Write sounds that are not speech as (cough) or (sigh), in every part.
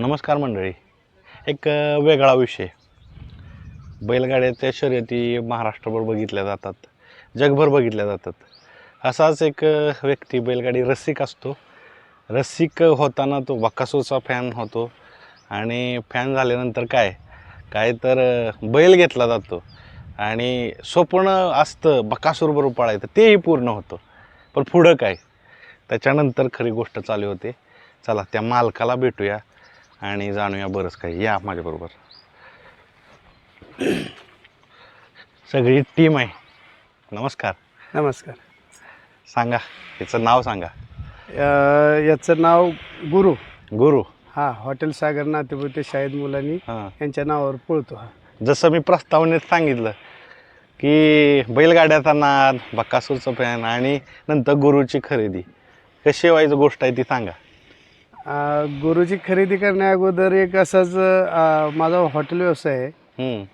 नमस्कार मंडळी. एक वेगळा विषय. बैलगाड्याच्या शर्यती महाराष्ट्रभर बघितल्या जातात. जगभर बघितल्या जातात. असाच एक व्यक्ती बैलगाडी रसिक असतो. रसिक होताना तो बक्कासूरचा फॅन होतो. आणि फॅन झाल्यानंतर काय? काय तर बैल घेतला जातो. आणि स्वप्न असतं बकासूरबरोबर पाळायचं तेही पूर्ण होतं. पण पुढं काय? त्याच्यानंतर खरी गोष्ट चालू होते. चला त्या मालकाला भेटूया. आणि जाणूया बरंच काही. या माझ्याबरोबर. सगळी टीम आहे. नमस्कार. नमस्कार. सांगा. याचं नाव सांगा. अ, याचं नाव गुरु. गुरु. हा हॉटेल सागर नातेपुते शाहिद मुलांनी हां. यांच्या नावावर पळतो हा. जसं मी प्रस्तावनेत सांगितलं की बैलगाड्याचा नाद बक्कासूरचं फॅन आणि नंतर गुरुची खरेदी. कशी व्हायचं गोष्ट आहे ती सांगा. गुरुची खरेदी करण्या अगोदर एक असाच माझा हॉटेल व्यवसाय आहे.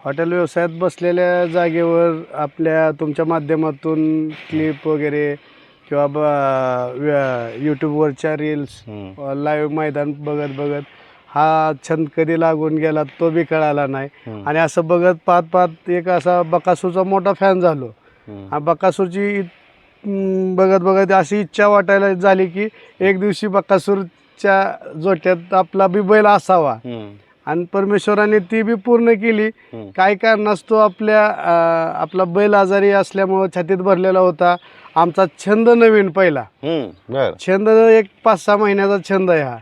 हॉटेल व्यवसायात बसलेल्या जागेवर आपल्या तुमच्या माध्यमातून क्लिप वगैरे किंवा यूट्यूबवरच्या रील्स लाईव्ह मैदान बघत बघत हा छंद कधी लागून गेला तो बी कळाला नाही. आणि असं बघत पाहत पाहत एक असा बकासूरचा मोठा फॅन झालो. हा बकासूरची बघत बघत अशी इच्छा वाटायला झाली की एक दिवशी बकासूरच्या जोट्यात आपला बी बैल असावा. आणि परमेश्वराने ती बी पूर्ण केली. काय कारणास्तव आपल्या आपला बैल आजारी असल्यामुळं छातीत भरलेला होता. आमचा छंद नवीन पहिला. छंद एक पाच सहा महिन्याचा छंद आहे हा.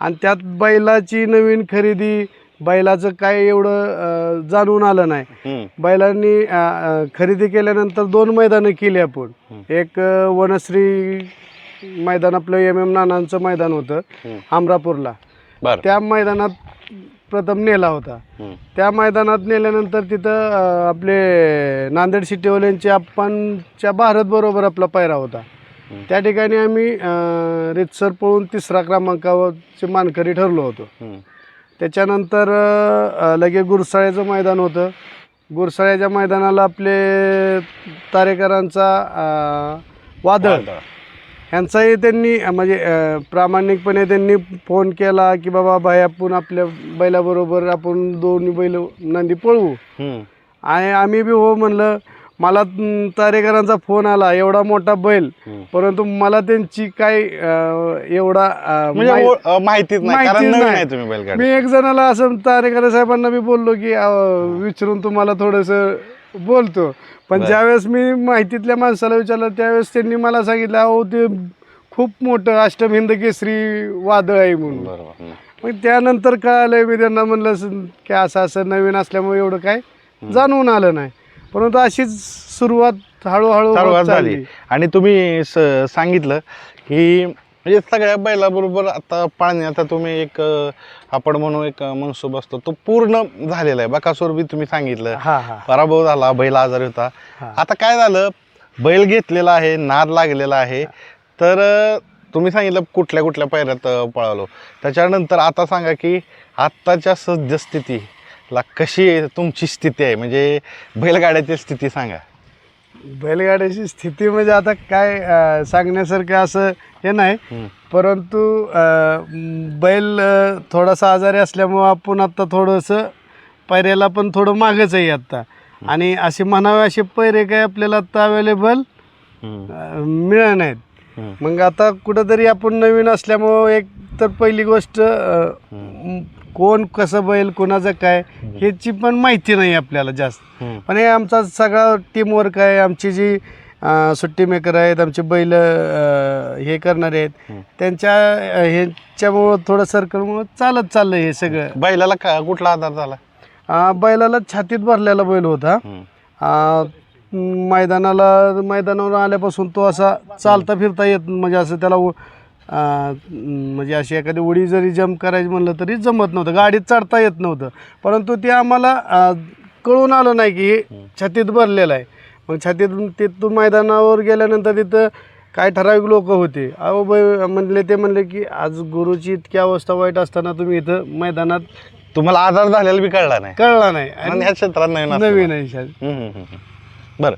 आणि त्यात बैलाची नवीन खरेदी बैलाचं काय एवढं जाणून आलं नाही. बैलांनी खरेदी केल्यानंतर दोन मैदानं केली आपण. एक वनश्री मैदान आपलं एम एम नानांचं मैदान होतं बर. त्या मैदानात प्रथम नेला होता. त्या मैदानात नेल्यानंतर तिथं आपले नांदेड सिटीवाल्यांचे आपणच्या भारत बरोबर आपला पायरा होता. त्या ठिकाणी आम्ही रितसर पळून तिसरा क्रमांकावरचे मानकरी ठरलो होतो. त्याच्यानंतर अ, लगे गुरसाळ्याचं मैदान होतं. गुरसाळ्याच्या मैदानाला आपले तारेकरांचा वादळ. वादळ. यांचाही त्यांनी म्हणजे प्रामाणिकपणे त्यांनी फोन केला की बाबा भाई आपण आपल्या बैलाबरोबर आपण दोन्ही बैल नंदी पळवू आणि आम्ही बी हो म्हणलं मला तारेकरांचा फोन आला एवढा मोठा बैल. परंतु मला त्यांची काय एवढा म्हणजे माहि- ओ- अ, माहितीच नाही कारण माहितीच नवीन नाही. आहे तुम्ही बैलगाडी मी एक जणाला असं तारेकर साहेबांना मी बोललो की विचारून तुम्हाला थोडंसं बोलतो. पण. ज्यावेळेस मी माहितीतल्या माणसाला विचारलं त्यावेळेस त्यांनी मला सांगितलं अहो ते खूप मोठं अष्टमहिंद केसरी वादळ आहे म्हणून. मग त्यानंतर कळालं मी त्यांना म्हणलं की असं असं नवीन असल्यामुळे एवढं काय जाणवून आलं नाही. परंतु अशीच सुरुवात हळूहळू झाली. आणि तुम्ही स- सांगितलं की म्हणजे सगळ्या बैलाबरोबर आता पाळणे आता तुम्ही एक आपण म्हणू एक मनसूब असतो तो पूर्ण झालेला आहे. बकासूर बी तुम्ही सांगितलं. हा हा. पराभव झाला बैल आजारी होता. आता काय झालं? बैल घेतलेला आहे नाद लागलेला आहे. तर तुम्ही सांगितलं कुठल्या कुठल्या पायऱ्यात पळालो. त्याच्यानंतर आता सांगा की आत्ताच्या सद्यस्थितीला कशी तुमची स्थिती आहे? म्हणजे बैलगाड्याची स्थिती सांगा. बैलगाड्याची स्थिती म्हणजे आता काय सांगण्यासारखं असं हे नाही. परंतु बैल थोडासा आजारी असल्यामुळं आपण आत्ता थोडंसं पैऱ्याला पण थोडं मागच आहे आत्ता आणि असे म्हणावे असे पैरे काय आपल्याला आत्ता अवेलेबल. मिळत नाहीत. मग आता कुठंतरी आपण नवीन असल्यामुळं एक तर पहिली गोष्ट अं, कोण कसं बैल कोणाचं काय ह्याची पण माहिती नाही आपल्याला जास्त हम्म. पण हे आमचा सगळा टीमवर्क आहे आमची जी अं, सुट्टी मेकर आहेत आमचे बैल अं, हे करणारे आहेत. त्यांच्या अं, ह्याच्यामुळं थोडं सर्कलमुळं चालत चाललं हे सगळं बैलाला का कुठला आधार झाला अं, बैलाला छातीत भरलेला बैल होता हम्म. मैदानाला मैदानावर आल्यापासून तो असा चालता फिरता येत म्हणजे असं त्याला उ- म्हणजे अशी एखादी उडी जरी जम्प करायची म्हणलं तरी जमत नव्हतं. गाडीत चढता येत नव्हतं. परंतु ते आम्हाला कळून आलं नाही की हे छातीत भरलेलं आहे. मग छातीतून तिथून मैदानावर गेल्यानंतर तिथं काय ठराविक लोक होते. अहो बै म्हणले ते म्हणले की आज गुरुची इतकी अवस्था वाईट असताना तुम्ही इथं मैदानात तुम्हाला आधार झालेला बी कळला नाही. कळला नाही. आणि आणि ह्या क्षेत्रात नवीन. नवीन आहे. बरं.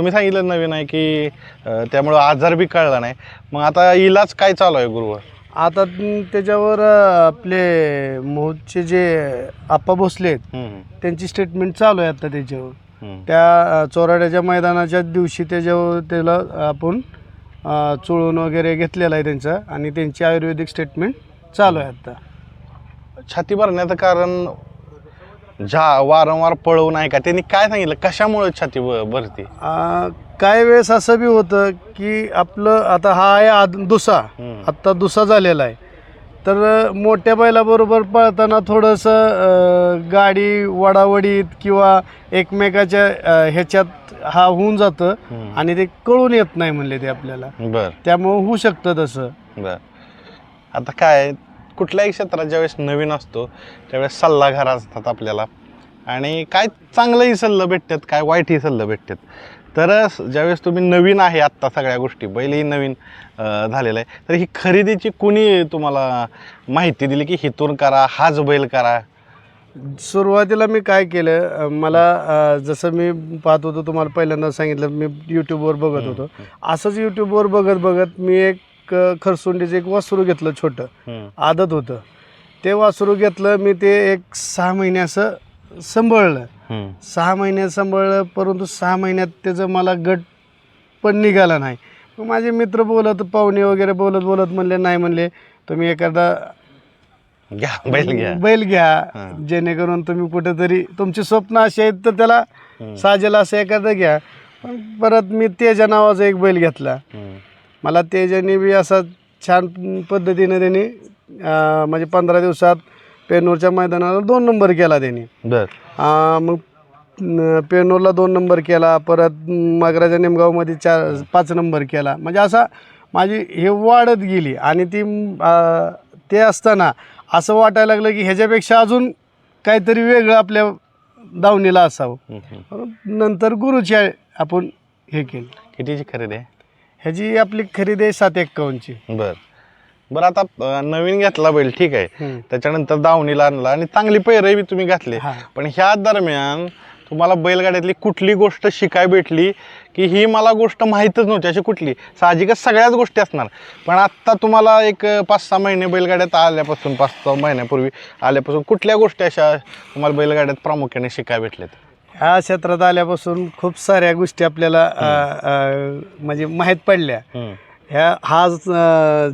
तुम्ही सांगितलं नवीन आहे की अं, त्यामुळं आजार बी कळला नाही. मग आता इलाज काय चालू आहे गुरुवर? आता त्याच्यावर अं, आपले मोहचे जे आप्पा भोसले आहेत हम्म, त्यांची स्टेटमेंट चालू आहे आता त्याच्यावर. हम्म. त्या अं, चोराड्याच्या मैदानाच्या दिवशी त्याच्यावर त्याला आपण अं, चोळून वगैरे घेतलेला आहे त्यांचा आणि त्यांची आयुर्वेदिक स्टेटमेंट चालू आहे आता. छाती भरण्याचं कारण झा वारंवार पळवू नाही का? त्यांनी काय सांगितलं? कशामुळे छाती भरते? अं, काही वेळेस असं बी होतं की आपलं आता हा आहे आद दुसा. हम्म. आत्ता दुसा झालेला आहे. तर अं, मोठ्या बैलाबरोबर पळताना थोडंसं अं, गाडी वडावडीत किंवा एकमेकाच्या अं, ह्याच्यात हा होऊन जातं हम्म. आणि ते कळून येत नाही म्हणले ते आपल्याला. बर. त्यामुळं होऊ शकतं तसं. बर. आता काय कुठल्याही क्षेत्रात ज्यावेळेस नवीन असतो त्यावेळेस सल्लागार असतात आपल्याला. आणि काय चांगलंही सल्लं भेटतात काय वाईटही सल्लं भेटतात. तर ज्यावेळेस तुम्ही नवीन आहे आत्ता सगळ्या गोष्टी बैलही नवीन झालेलं आहे तर ही खरेदीची कुणी तुम्हाला माहिती दिली की हिथून करा हाच बैल करा? सुरुवातीला मी काय केलं मला जसं मी पाहत होतो तुम्हाला पहिल्यांदा सांगितलं मी यूट्यूबवर बघत होतो. असंच यूट्यूबवर बघत बघत मी एक अं, खरसुंडीचं एक वासरू घेतलं छोटं. आदत होतं ते वासरू घेतलं मी ते एक सहा महिने असं सांभाळलं. सहा महिन्यात सांभाळलं परंतु सहा महिन्यात त्याचं मला गट पण निघाला नाही मग माझे मित्र बोलत पाहुणे वगैरे बोलत बोलत म्हणले नाही म्हणले तुम्ही एखादा घ्या बैल घ्या बैल घ्या. जेणेकरून तुम्ही कुठेतरी तुमची स्वप्न अशी आहेत तर त्याला. साजेल असं एखादं घ्या पण परत मी तेजा नावाचा एक बैल घेतला. मला तेजाने बी असा छान पद्धतीने त्यांनी म्हणजे पंधरा दिवसात पेनूरच्या मैदानाला दोन नंबर केला त्यांनी. मग पेनूरला दोन नंबर केला परत मगराच्या निमगावमध्ये चार पाच नंबर केला. म्हणजे असा माझी हे वाढत गेली आणि ती ते असताना असं वाटायला लागलं की ह्याच्यापेक्षा अजून काहीतरी वेगळं आपल्या दावणीला असावं. नंतर गुरुची आपण हे केलं. कितीची खरेदी आहे? ह्याची आपली खरेदी आहे सात एक्कावन्नची. बर. बरं आता अं, नवीन घेतला बैल ठीक आहे. हम्म. त्याच्यानंतर दावणीला आणला आणि चांगली पैरही बी तुम्ही घातले. हा. पण ह्या दरम्यान तुम्हाला बैलगाड्यातली कुठली गोष्ट शिकाय भेटली की ही मला गोष्ट माहीतच नव्हती अशी कुठली? साहजिकच सगळ्याच गोष्टी असणार. पण आत्ता तुम्हाला एक अं, पाच सहा महिने बैलगाड्यात आल्यापासून पाच सहा महिन्यापूर्वी आल्यापासून कुठल्या गोष्टी अशा तुम्हाला बैलगाड्यात प्रामुख्याने शिकाय भेटल्यात ह्या क्षेत्रात आल्यापासून खूप साऱ्या गोष्टी आपल्याला अं, अं, म्हणजे माहीत पडल्या. हम्म. ह्या हा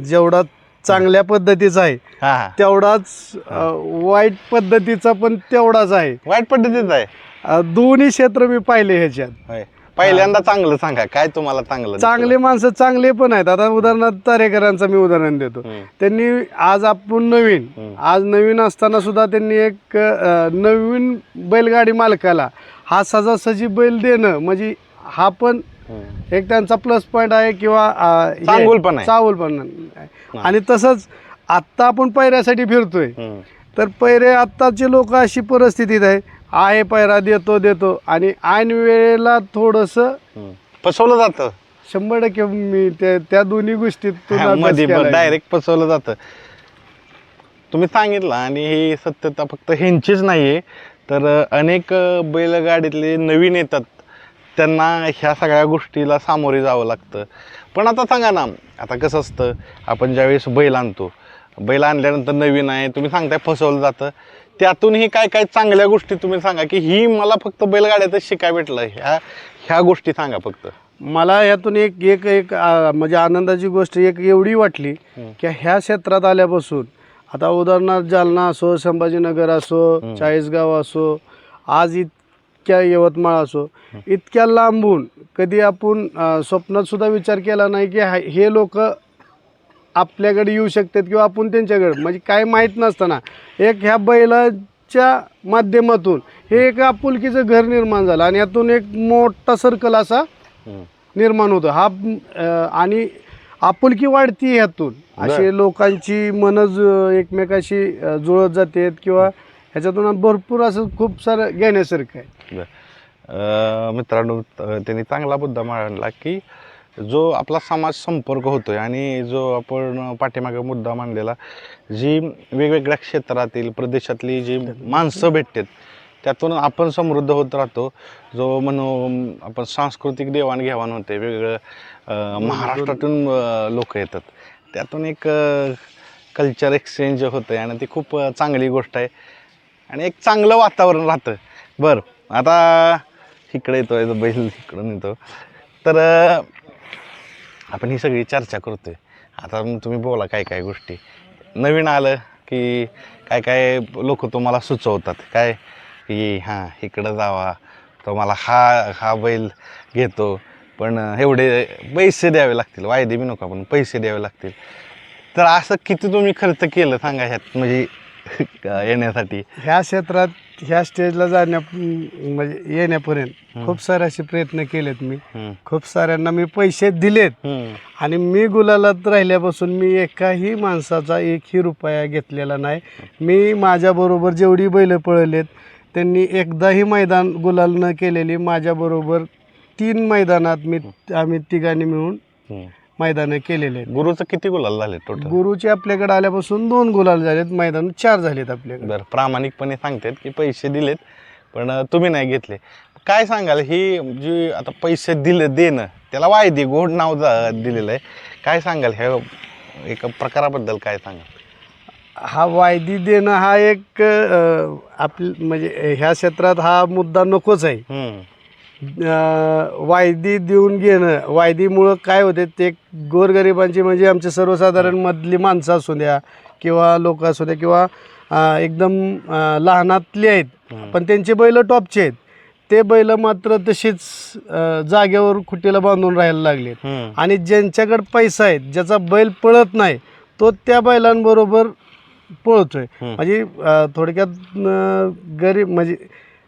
जेवढा चांगल्या पद्धतीचा आहे हा हा. तेवढाच अं, वाईट पद्धतीचा पण तेवढाच आहे. वाईट पद्धतीच आहे? अं, दोन्ही क्षेत्र मी पाहिले ह्याच्यात. होय. पहिल्यांदा चांगलं सांगा. काय तुम्हाला चांगलं चांगले माणसं चांगले पण आहेत. आता उदाहरणार्थ तारेकरांचं मी उदाहरण देतो. हम्म. त्यांनी आज आपण नवीन हम्म. आज नवीन असताना सुद्धा त्यांनी एक अं, नवीन बैलगाडी मालकाला हा सजासजी बैल देणं म्हणजे हा पण. एक त्यांचा प्लस पॉईंट आहे किंवा चांगुल पण. चांगुल पण आणि तसंच आत्ता आपण पैऱ्यासाठी फिरतोय. तर पैरे आत्ताचे लोक अशी परिस्थितीत आहे. आहे पैरा देतो देतो. आणि ऐन वेळेला थोडंसं. फसवलं जातं. शंभर टक्के मी त्या दोन्ही गोष्टीत डायरेक्ट फसवलं जातं. तुम्ही सांगितलं आणि ही सत्यता फक्त ह्यांचीच नाही आहे तर अनेक बैलगाडीतले नवीन येतात. त्यांना ह्या सगळ्या गोष्टीला सामोरे जावं लागतं. पण आता सांगा ना आता कसं असतं आपण ज्यावेळेस बैल आणतो बैल आणल्यानंतर नवीन आहे तुम्ही सांगताय फसवलं जातं. त्यातूनही काय काय चांगल्या गोष्टी तुम्ही सांगा की ही मला फक्त बैलगाड्यातच शिकाय भेटलं ह्या ह्या गोष्टी सांगा फक्त. मला यातून एक एक एक म्हणजे आनंदाची गोष्ट एक एवढी वाटली. की ह्या क्षेत्रात आल्यापासून आता उदाहरणार्थ जालना असो संभाजीनगर असो चाळीसगाव असो आज इतक्या यवतमाळ असो इतक्या लांबून कधी आपण स्वप्नात सुद्धा विचार केला नाही की हा- हे लोक आपल्याकडे येऊ शकतात किंवा आपण त्यांच्याकडे. म्हणजे काय माहीत नसताना. एक ह्या बैलाच्या माध्यमातून हे एक आपुलकीचं घर निर्माण झालं आणि यातून एक मोठा सर्कल असा. निर्माण होतं. हा आणि आपुलकी वाढती ह्यातून असे लोकांची मन जु- एकमेकाशी जुळत जातात किंवा ह्याच्यातून भरपूर असं खूप सारं घेण्यासारखं आहे. मित्रांनो त्यांनी चांगला मुद्दा मांडला की जो आपला समाज संपर्क होतोय आणि जो आपण पाठीमागे मुद्दा मांडलेला जी वेगवेगळ्या क्षेत्रातील प्रदेशातली जी माणसं भेटतात त्यातून आपण समृद्ध होत राहतो. जो म्हणू आपण सांस्कृतिक देवाणघेवाण होते वेगवेगळं महाराष्ट्रातून लोक येतात. त्यातून एक कल्चर एक्सचेंज होतं आहे आणि ती खूप चांगली गोष्ट आहे. आणि एक चांगलं वातावरण राहतं. बरं आता इकडे येतो आहे बैल इकडून येतो. तर आपण ही सगळी चर्चा करतो आहे आता मग तुम्ही बोला काय काय गोष्टी. नवीन आलं की काय काय लोक तुम्हाला सुचवतात? काय की हां इकडं जावा. तो मला हा हा बैल घेतो. पण एवढे पैसे द्यावे लागतील. वायदे बी नको पण पैसे द्यावे लागतील. तर असं किती तुम्ही खर्च केलं सांगा ह्यात म्हणजे (laughs) येण्यासाठी? ह्या क्षेत्रात ह्या स्टेजला जाण्या म्हणजे येण्यापर्यंत खूप सारे असे प्रयत्न केलेत मी. खूप साऱ्यांना मी पैसे दिलेत. आणि मी गुलालात राहिल्यापासून मी एकाही माणसाचा एकही रुपया घेतलेला नाही. मी माझ्याबरोबर जेवढी बैलं पळलेत त्यांनी एकदाही मैदान गुलाल न केलेली माझ्याबरोबर तीन मैदानात मी आम्ही तिघांनी मिळून. मैदानं केलेले आहेत. गुरुचं किती गुलाल झाले टोटल गुरुचे आपल्याकडे आल्यापासून दोन गुलाल झालेत मैदान चार झालेत आपल्याकडे. बरं प्रामाणिकपणे सांगतात की पैसे दिलेत पण तुम्ही नाही घेतले. काय सांगाल ही जी आता पैसे दिले देणं त्याला वायदे गोड नाव दिलेलं आहे. काय सांगाल ह्या एका प्रकाराबद्दल काय सांगाल? हा वायदी देणं हा एक आप म्हणजे ह्या क्षेत्रात हा मुद्दा नकोच आहे. वायदी देऊन घेणं वायदीमुळं काय होते ते गोरगरिबांची म्हणजे आमचे सर्वसाधारण मधली माणसं असू द्या किंवा लोक असू द्या किंवा एकदम लहानातली आहेत. पण त्यांचे बैल टॉपचे आहेत ते बैल मात्र तशीच जागेवर खुटीला बांधून राहायला हम्म. आणि ज्यांच्याकडे पैसा आहे ज्याचा बैल पळत नाही तो त्या बैलांबरोबर पळतोय. म्हणजे थोडक्यात गरीब म्हणजे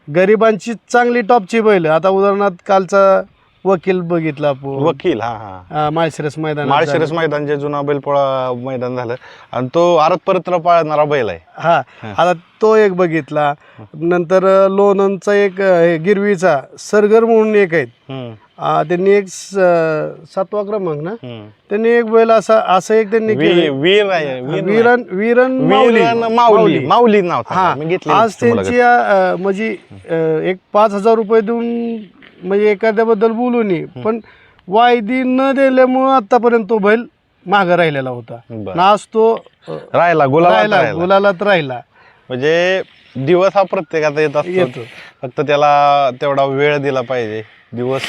गरिबांची चांगली टॉपची बैल. आता उदाहरणार्थ कालचा वकील बघितला आपण. वकील हा हा. अं, माळशिरस मैदान माळशिरस मैदान जे जुना बैलपोळा मैदान झालं. आणि तो आरत परत पाळणारा बैल आहे. हा. आता तो एक बघितला. नंतर अं, लोणंदचा एक अं, हे गिरवीचा सरगर म्हणून एक आहेत. हम्म. अं, त्यांनी एक स- सातवा क्रमांक ना? हम्म. त्यांनी एक बैल असा असं एक त्यांनी वी- केलं वीर आहे वीर नाही. वीरन वीरन माऊली. वीरन माऊली. माऊली. नाव हा. सांगा. मी घेतले आज त्यांची अं, म्हणजे अं, एक पाच हजार रुपये देऊन म्हणजे एखाद्याबद्दल बोलू नये पण वायदी न दिल्यामुळं आतापर्यंत तो बैल मागं राहिलेला होता. बरं. आणि आज तो अं, राहिला गुलाबात राहिला राहिला. गुलालात राहिला. म्हणजे दिवस हा प्रत्येकाचा येत असतो. फक्त त्याला तेवढा वेळ दिला पाहिजे. दिवस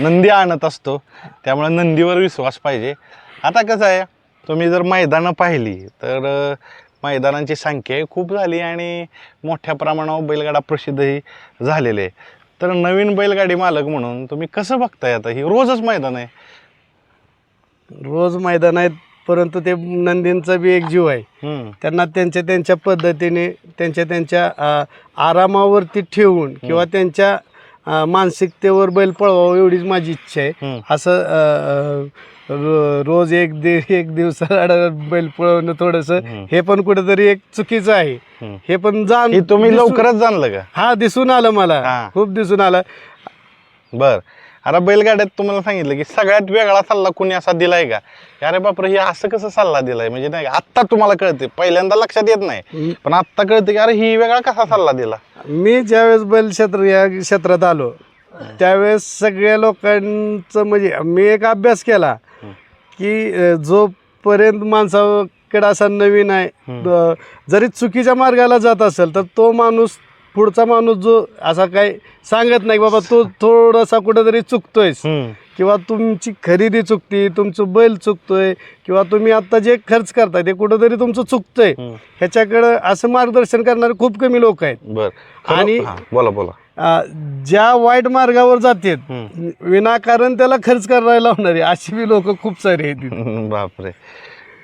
नंदी आणत असतो. त्यामुळे नंदीवर विश्वास पाहिजे. आता कसं आहे तुम्ही जर मैदानं पाहिली तर अं, मैदानांची संख्या खूप झाली आणि मोठ्या प्रमाणावर बैलगाडा प्रसिद्धही झालेले. आहे तर नवीन बैलगाडी मालक म्हणून तुम्ही कसं बघताय आता? ही रोजच मैदान आहे. रोज मैदान आहेत परंतु ते नंदींचा बी एक जीव आहे. हम्म. त्यांना त्यांच्या त्यांच्या पद्धतीने त्यांच्या त्यांच्या अं, आरामावरती ठेवून किंवा त्यांच्या अं, मानसिकतेवर बैल पळवावं एवढीच माझी इच्छा आहे. हम्म. असं अं, अं, रो- रोज एक दि एक दिवसाआड बैल पळवणं थोडंसं. हे पण कुठेतरी एक चुकीचं आहे. हे पण जाण तुम्ही लवकरच जाणलं का? हा दिसून आलं मला. हा. खूप दिसून आलं. बर. आता बैलगाड्यात तुम्हाला सांगितलं की सगळ्यात वेगळा सल्ला कुणी असा दिलाय का? अरे बापरे हे असं कसं सल्ला दिलाय? म्हणजे नाही का, आत्ता तुम्हाला कळते पहिल्यांदा लक्षात येत नाही. पण आत्ता कळते की अरे ही वेगळा कसा सल्ला दिला? मी ज्यावेळेस बैल क्षेत्र या क्षेत्रात आलो त्यावेळेस सगळ्या लोकांचं म्हणजे मी एक अभ्यास केला की जोपर्यंत माणसाकडे असा नवीन आहे जरी चुकीच्या मार्गाला जात असेल तर तो माणूस पुढचा माणूस जो असा काही सांगत नाही बाबा तो थोडासा कुठेतरी चुकतोयस किंवा तुमची खरेदी चुकती तुमचं बैल चुकतोय किंवा तुम्ही आता जे खर्च करताय ते कुठंतरी तुमचं चुकतंय. ह्याच्याकडं असं मार्गदर्शन करणारे खूप कमी लोक आहेत. आणि- बोला बोला. ज्या वाईट मार्गावर जातात. विनाकारण त्याला खर्च करायला लावणारे अशी बी लोक खूप सारी आहेत. बापरे.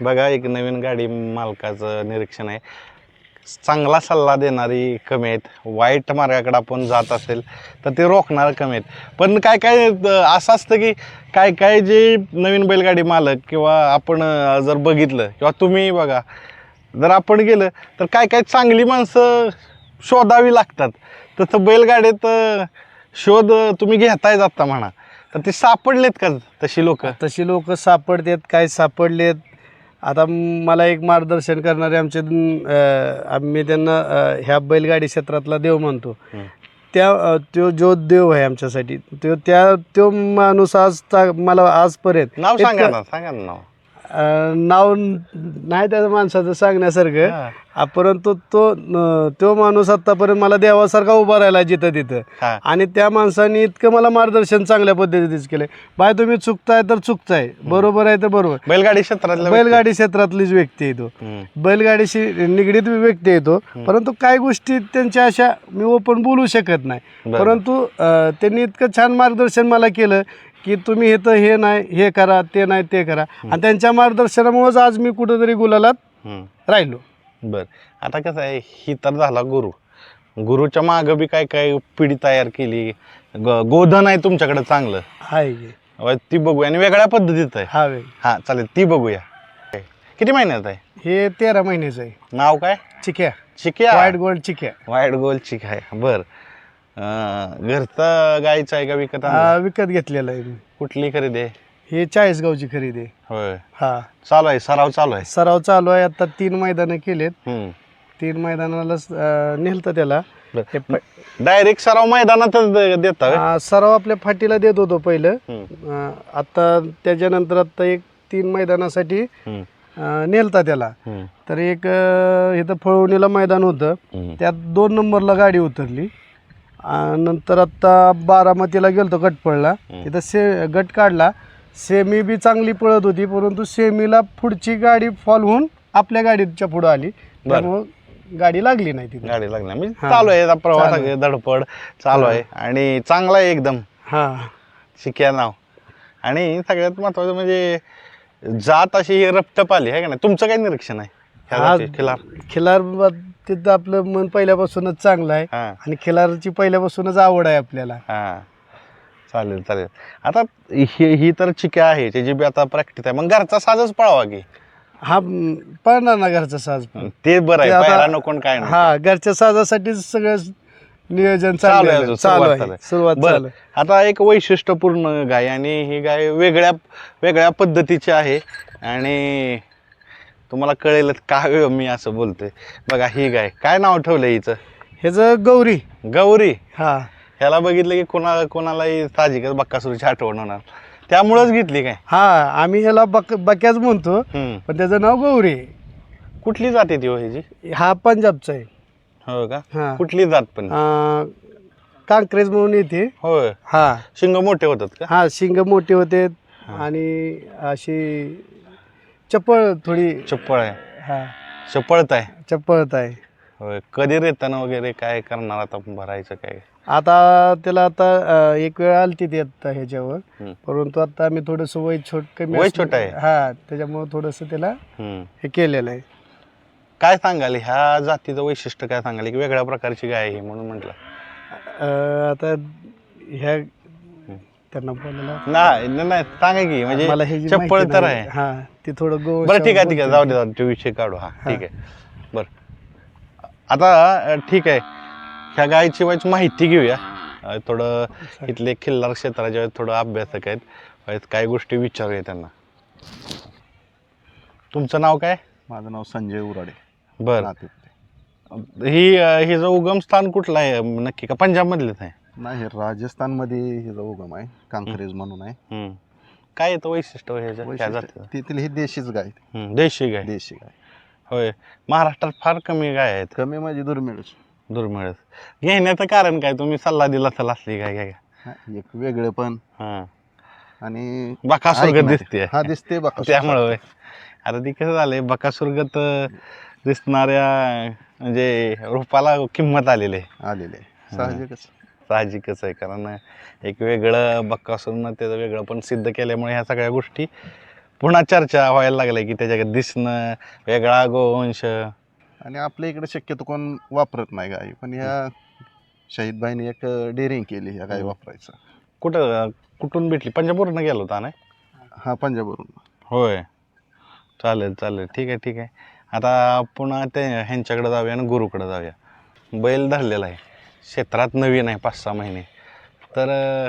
बघा एक नवीन गाडी मालकाचं निरीक्षण आहे. चांगला सल्ला देणारी कमी आहेत. वाईट मार्गाकडे आपण जात असेल तर ते रोखणार कमी आहेत. पण काय काय असं असतं की काय काय जे नवीन बैलगाडी मालक किंवा आपण जर बघितलं किंवा तुम्ही बघा जर आपण गेलं तर काय काय चांगली माणसं शोधावी लागतात. तसं बैलगाडीत अं, शोध अं, तुम्ही घेताय जाता म्हणा. तर ते सापडलेत का तशी लोक? तशी लोक सापडतात काय सापडलेत? आता मला एक मार्गदर्शन करणारे आमचे अं, आम्ही त्यांना अं, ह्या बैलगाडी क्षेत्रातला देव मानतो हम्म. त्या अं, तो जो देव आहे आमच्यासाठी तो त्या तो माणूस आज ता- मला आजपर्यंत नाव सांगा इतकं- ना सांगा ना नाव. अं, नाव न- नाही त्या माणसाचं सांगण्यासारखं. आ, परंतु तो न- तो माणूस आतापर्यंत मला देवासारखा उभा राहिला जिथं तिथं. आणि त्या माणसाने इतकं मला मार्गदर्शन चांगल्या पद्धतीनेच केलंय. बाय तुम्ही चुकताय तर चुकताय. बरोबर आहे तर बरोबर. बैलगाडी क्षेत्रातल्या बैलगाडी क्षेत्रातलीच व्यक्ती आहे तो. हम्म. बैलगाडीशी निगडीत व्यक्ती आहे तो. परंतु काही गोष्टी त्यांच्या अशा मी ओपन बोलू शकत नाही. बरं. परंतु अं, त्यांनी इतकं छान मार्गदर्शन मला केलं. की तुम्ही हे तर हे नाही हे करा ते नाही ते करा. आणि त्यांच्या मार्गदर्शनामुळेच आज मी कुठंतरी गुलालात. राहिलो. बर. आता कसं आहे ही तर झाला गुरु. गुरुच्या मागं बी काय काय पिढी तयार केली? ग- गोधन आहे तुमच्याकडे चांगलं. की. अहो, ती बघूया. आणि वेगळ्या पद्धतीत आहे. हा वे हा चालेल ती बघूया. किती महिन्यात आहे? हे तेरा महिन्याचं आहे. नाव काय? चिक्या. चिक्या. व्हाईट गोल्ड चिक्या. वाईट गोल चिक आहे. बर. घरचं गायचं आहे का विकत आणलं? हा, विकत घेतलेला आहे मी कुठली खरेदी आहे हे चाळीसगावची खरेदी आहे होय हा चालू आहे सराव चालू आहे सराव चालू आहे आता तीन मैदानं केलेत हम्म. तीन मैदानाला अं, नेलतं त्याला हे प- डायरेक्ट सराव मैदानातच द- देता? अं, सराव आपल्या फाटीला देत होतो पहिलं हम्म. अं, आता त्याच्यानंतर आता एक तीन मैदानासाठी हम्म. अं, नेलता त्याला हम्म. तर एक अं, इथं फळवणीला मैदान होतं हम्म. त्यात दोन नंबरला गाडी उतरली नंतर आता बारामतीला गेलतो गटपळला. तिथं से गट काढला. सेमी बी चांगली पळत होती परंतु सेमीला पुढची गाडी फॉल होऊन आपल्या गाडीच्या पुढं आली. त्यामुळं गाडी लागली नाही तिथे. गाडी लागल्या म्हणजे. चालू आहे आता प्रवास आहे, धडपड चालू आहे. आणि चांगला आहे एकदम. हां. शिक्या नाव. आणि सगळ्यात महत्वाचं म्हणजे जात अशी रपटप आली आहे का नाही? तुमचं काय निरीक्षण आहे ह्या हा. जाती- खिलार खिलार तिथं आपलं मन पहिल्यापासूनच चांगलं आहे हा. आणि खिलारची पहिल्यापासूनच आवड आहे आपल्याला. हा. चालेल चालेल. आता ही ही तर चिक्या आहे त्याची बी आता प्रॅक्टिस आहे. मग घरचा साजच पळावा की? हा म, पळणार ना घरचा साज पण. ते बरं आहे आता- पायरा नको आणि काय नाही हा घरच्या साजासाठीच सगळं नियोजन चालू चालू आहे. चालू सुरुवात आहे चालू आहे. सुरुवात बरं. चालू आहे. आता एक वैशिष्ट्यपूर्ण गाय आणि ही गाय वेगळ्या वेगळ्या पद्धतीची आहे. आणि तुम्हाला कळेलच काय मी असं बोलतोय? बघा ही गाय काय नाव ठेवलं हिचं? ह्याचं गौरी. गौरी? हा. ह्याला बघितलं की कोणा कोणालाही साहजिकच बक्कासुरीची आठवण होणार. त्यामुळंच घेतली काय? हा आम्ही ह्याला बक बक्याच म्हणतो हम्म. पण त्याचं नाव गौरी. आहे. कुठली जात येते हो ह्याची हा पंजाबचा आहे. हो का? हा. कुठली जात पण? अं, कांक्रेज म्हणून येते. होय. हा. शिंग मोठे होतात का? हा शिंग मोठे होते आणि अशी चप्पळ थोडी चप्पळ आहे. हा. चप्पळत आहे. चप्पळत आहे. होय कधी रेताना वगैरे काय करणार आता भरायचं काय? आता त्याला आता अं, एक वेळ आलती ती आता ह्याच्यावर. हम्म. परंतु आता आम्ही थोडंसं वय छोट कमी वय असलं- छोटं आहे. हा त्याच्यामुळे थोडंसं त्याला हम्म. हे केलेलं आहे. काय सांगाल? ह्या जातीचं वैशिष्ट्य काय सांगाल? की वेगळ्या प्रकारची गाय आहे म्हणून म्हटलं. अं, आता ह्या त्यांना बोलायला नाही नाही, नाही सांगा की म्हणजे मला ह्याची चप्पळ माहिती तर नाही. आहे. हा ती थोडं गो बरं ठीक आहे ठीक आहे जाऊ दे जाऊ दे तो विषय काढू. हा ठीक आहे. बरं. आता अं, ठीक आहे. ह्या गायची वाईच माहिती घेऊया. अं, थोडं इथले खिल्लार क्षेत्राचे आहेत, थोडं अभ्यासक आहेत. वाईच काही गोष्टी विचारूया त्यांना. तुमचं नाव काय? माझं नाव संजय उराडे. बरं. नातेपुते. ही अं, हिचं उगम स्थान कुठलं आहे नक्की का? पंजाब मधलेच आहे? नाही हे राजस्थानमध्ये हिचा उगम आहे कांकरेज म्हणून आहे. हम्म. काय येतं वैशिष्ट्य हो ह्याच्या ह्या वैशिष्ट्य- जातीचं? तेथील ही देशीच गाय हम्म, देशी गाय. देशी गाय. होय. महाराष्ट्रात फार कमी गाय आहेत. कमी म्हणजे दुर्मिळच. दुर्मिळच. घेण्याचं कारण काय? तुम्ही सल्ला दिला तर असली काय काय हा, एक वेगळं पण. हा. आणि बकासुरगत दिसते हा दिसते बघा त्यामुळं होय. आता ती कसं झालंय? बकासुरगत दिसणाऱ्या म्हणजे रूपाला किंमत आलेली आहे. आलेले साहजिकच साहजिकच आहे. कारण एक वेगळं बक्कासूरनं त्याचं वेगळं पण सिद्ध केल्यामुळे ह्या सगळ्या गोष्टी पुन्हा चर्चा व्हायला लागल्या की त्याच्याकडे दिसणं वेगळा गोवंश. आणि आपल्या इकडे शक्यतो कोण वापरत नाही गाय पण या शहीदबाईने एक डेअरिंग केली ह्या गाय हम्म. वापरायचं. कुठं कुठून भेटली? पंजाबवरून गेलो होता ना? हा पंजाबवरून. होय. चालेल चालेल. ठीक आहे ठीक आहे. आता पुन्हा ते ह्यांच्याकडे जाऊया आणि गुरुकडे जाऊया. बैल धरलेला आहे. क्षेत्रात नवीन आहे पाच सहा महिने. तर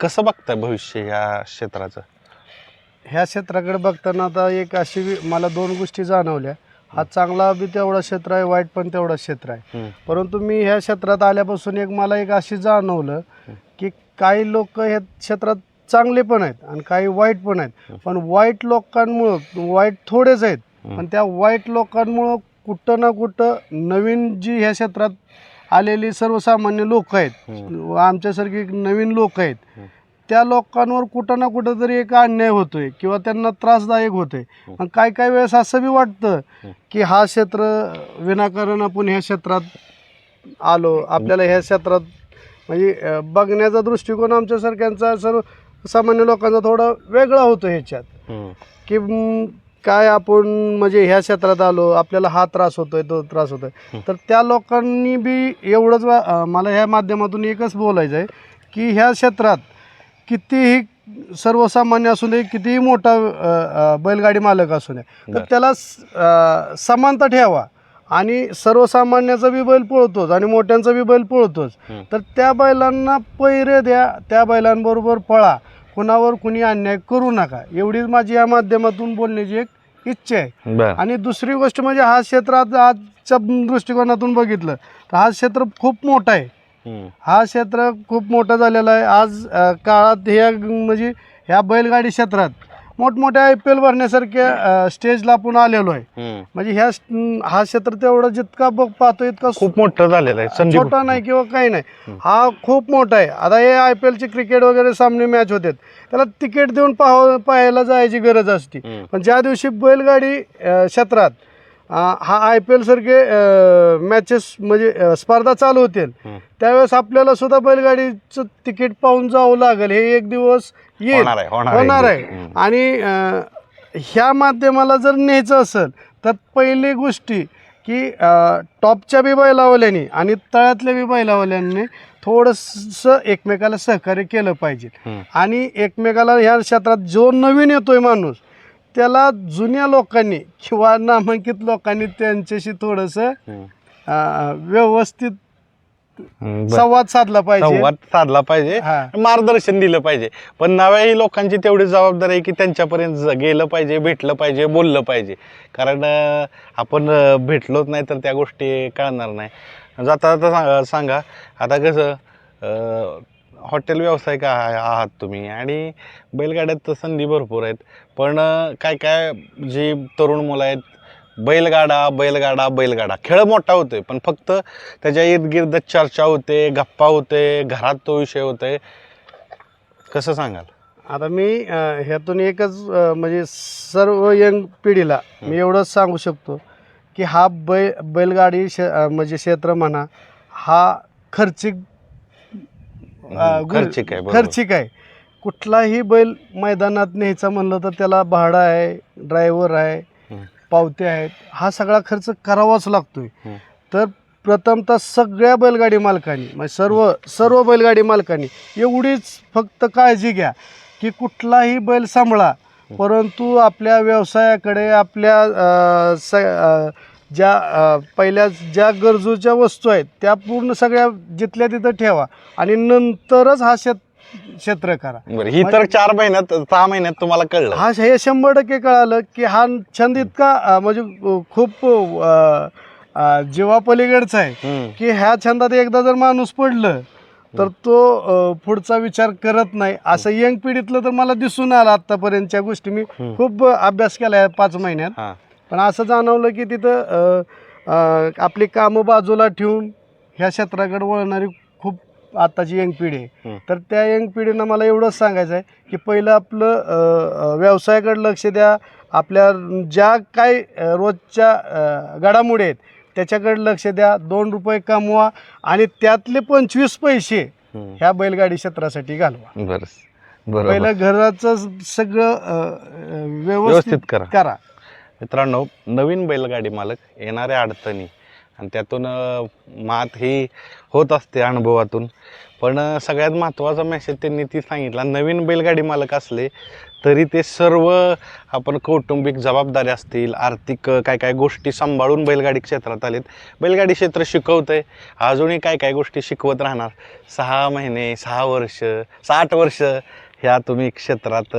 कसं बघताय भविष्य ह्या क्षेत्राचं? ह्या क्षेत्राकडे बघताना आता एक अशी मला दोन गोष्टी जाणवल्या. हा चांगला बी तेवढा क्षेत्र आहे वाईट पण तेवढा क्षेत्र आहे. परंतु मी ह्या क्षेत्रात आल्यापासून एक मला एक अशी जाणवलं की काही लोक ह्या क्षेत्रात चांगले पण आहेत आणि काही वाईट पण आहेत. पण वाईट लोकांमुळं वाईट थोडेच आहेत. पण त्या वाईट लोकांमुळं कुठं ना कुठं नवीन जी ह्या क्षेत्रात आलेली सर्वसामान्य लोक आहेत. व आमच्यासारखी नवीन लोक आहेत. त्या लोकांवर कुठं ना कुठं तरी एक अन्याय होतोय किंवा त्यांना त्रासदायक होतोय. आणि काही काही वेळेस असं बी वाटतं की हा क्षेत्र विनाकारण आपण ह्या क्षेत्रात आलो आपल्याला ह्या क्षेत्रात म्हणजे अं, बघण्याचा दृष्टिकोन आमच्यासारख्यांचा सर्व सामान्य लोकांचा थोडा वेगळा होतो ह्याच्यात. की म, काय आपण म्हणजे ह्या क्षेत्रात आलो आपल्याला हा त्रास होतोय तो त्रास होतोय. तर त्या लोकांनी बी एवढंच मला ह्या माध्यमातून एकच बोलायचं आहे की ह्या क्षेत्रात कितीही सर्वसामान्य असू दे कितीही मोठा बैलगाडी मालक असू दे तर. त्याला समानता ठेवा. आणि सर्वसामान्याचा बी बैल पळतोच आणि मोठ्यांचा बी बैल पळतोच. तर त्या बैलांना पैरे द्या त्या बैलांबरोबर पळा. कुणावर कुणी अन्याय करू नका. एवढीच माझी या माध्यमातून बोलण्याची एक इच्छा आहे. बर. आणि दुसरी गोष्ट म्हणजे हा क्षेत्र आज आजच्या दृष्टिकोनातून बघितलं तर हा क्षेत्र खूप मोठा आहे. हम्म. हा क्षेत्र खूप मोठा झालेला आहे. आज अ, काळात ह्या म्हणजे ह्या बैलगाडी क्षेत्रात मोठमोठ्या आय पी एल भरण्यासारख्या स्टेजला आपण आलेलो आहे. म्हणजे ह्या हा क्षेत्र तेवढं जितका बघ पाहतो इतका खूप मोठं झालेलं आहे छोटा नाही किंवा काही नाही. हा खूप मोठा आहे. आता हे आय पी एलचे क्रिकेट वगैरे सामने मॅच होतात त्याला तिकीट देऊन पाहायला जायची गरज असते. पण ज्या दिवशी बैलगाडी क्षेत्रात हा आय पी एल सारखे मॅचेस म्हणजे स्पर्धा चालू होतील. त्यावेळेस आपल्याला सुद्धा बैलगाडीचं तिकीट पाहून जावं लागेल हे एक दिवस येईल होणार आहे. आणि ह्या माध्यमाला जर न्यायचं असेल तर पहिली गोष्टी की टॉपच्या बी बैलावल्याने आणि तळ्यातल्या बी बैलावल्यांनी थोडंसं एकमेकाला सहकार्य केलं पाहिजे. आणि एकमेकाला ह्या क्षेत्रात जो नवीन येतोय माणूस त्याला जुन्या लोकांनी किंवा नामांकित लोकांनी त्यांच्याशी थोडंसं. अ, व्यवस्थित हम्म. बर. संवाद साधला पाहिजे संवाद साधला पाहिजे हा. मार्गदर्शन दिलं पाहिजे पण नव्याही लोकांची तेवढी जबाबदारी आहे की त्यांच्यापर्यंत ज- गेलं पाहिजे भेटलं पाहिजे बोललं पाहिजे कारण अं, आपण अं, भेटलोच नाही तर त्या गोष्टी कळणार नाही जाता जाता सांगा सांगा आता कसं अं, हॉटेल व्यावसायिक आहा- आहात तुम्ही आणि बैलगाड्यात तर संधी भरपूर आहेत पण काय काय जी तरुण मुलं आहेत बैलगाडा बैलगाडा बैलगाडा खेळ मोठा होतोय पण फक्त त्याच्या इर्द गिर्द चर्चा होते गप्पा होते घरात तो विषय होते कसं सांगाल? आता मी ह्यातून एकच म्हणजे सर्व यंग पिढीला मी एवढंच सांगू शकतो की हा बै बैलगाडी शे म्हणजे क्षेत्र म्हणा हा खर्चिक खर्चिक आहे. खर्चिक आहे. कुठलाही बैल मैदानात न्यायचा म्हणलं तर त्याला भाडं आहे ड्रायव्हर आहे. पावते आहेत हा सगळा खर्च करावाच लागतोय. तर प्रथमतः सगळ्या बैलगाडी मालकांनी म्हणजे सर्व सर्व बैलगाडी मालकांनी एवढीच फक्त काळजी घ्या की कुठलाही बैल सांभाळा परंतु आपल्या व्यवसायाकडे आपल्या स ज्या पहिल्या ज्या गरजूच्या वस्तू आहेत त्या पूर्ण सगळ्या जिथल्या तिथं ठेवा आणि नंतरच हा शेत क्षेत्र करा. बरं ही तर चार महिन्यात सहा महिन्यात तुम्हाला कळलं. हा हे शंभर टक्के कळालं की हा छंद इतका अ, म्हणजे खूप अ, अ, जीवापलीकडचा आहे. हम्म. की ह्या छंदात एकदा जर माणूस पडलं तर तो अ, पुढचा विचार करत नाही. असं यंग पिढीतलं तर मला दिसून आलं आत्तापर्यंतच्या गोष्टी. मी हम्म. खूप अभ्यास केला आहे पाच महिन्यात. हा. पण असं जाणवलं की तिथं अ, अ, आपली कामं बाजूला ठेवून ह्या क्षेत्राकडे वळणारी आत्ताची यंग पिढी आहे. तर त्या यंग पिढीनं मला एवढंच सांगायचं आहे की पहिलं आपलं व्यवसायाकडे लक्ष द्या. आपल्या ज्या काही अ, रोजच्या घडामोडी आहेत त्याच्याकडे लक्ष द्या. दोन रुपये कमवा आणि त्यातले पंचवीस पैसे. ह्या बैलगाडी क्षेत्रासाठी घालवा. बरं पहिलं घराचं सगळं व्यवस्थित करा. करा. मित्रांनो नवीन बैलगाडी मालक येणाऱ्या अडचणी आणि त्यातून मात ही होत असते अनुभवातून. पण सगळ्यात महत्त्वाचा मेसेज त्यांनी ती सांगितला नवीन बैलगाडी मालक असले तरी ते सर्व आपण कौटुंबिक जबाबदारी असतील आर्थिक काय काय गोष्टी सांभाळून बैलगाडी क्षेत्रात आलेत. बैलगाडी क्षेत्र शिकवतंय अजूनही काय काय गोष्टी शिकवत राहणार. सहा महिने सहा वर्ष साठ वर्ष ह्या तुम्ही क्षेत्रात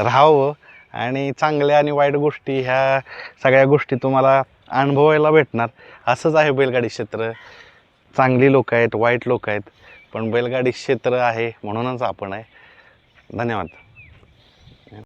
राहावं. आणि चांगल्या आणि वाईट गोष्टी ह्या सगळ्या गोष्टी तुम्हाला अनुभवायला भेटणार. असंच आहे बैलगाडी क्षेत्र. चांगली लोक आहेत वाईट लोक आहेत पण बैलगाडी क्षेत्र आहे म्हणूनच आपण आहे. धन्यवाद.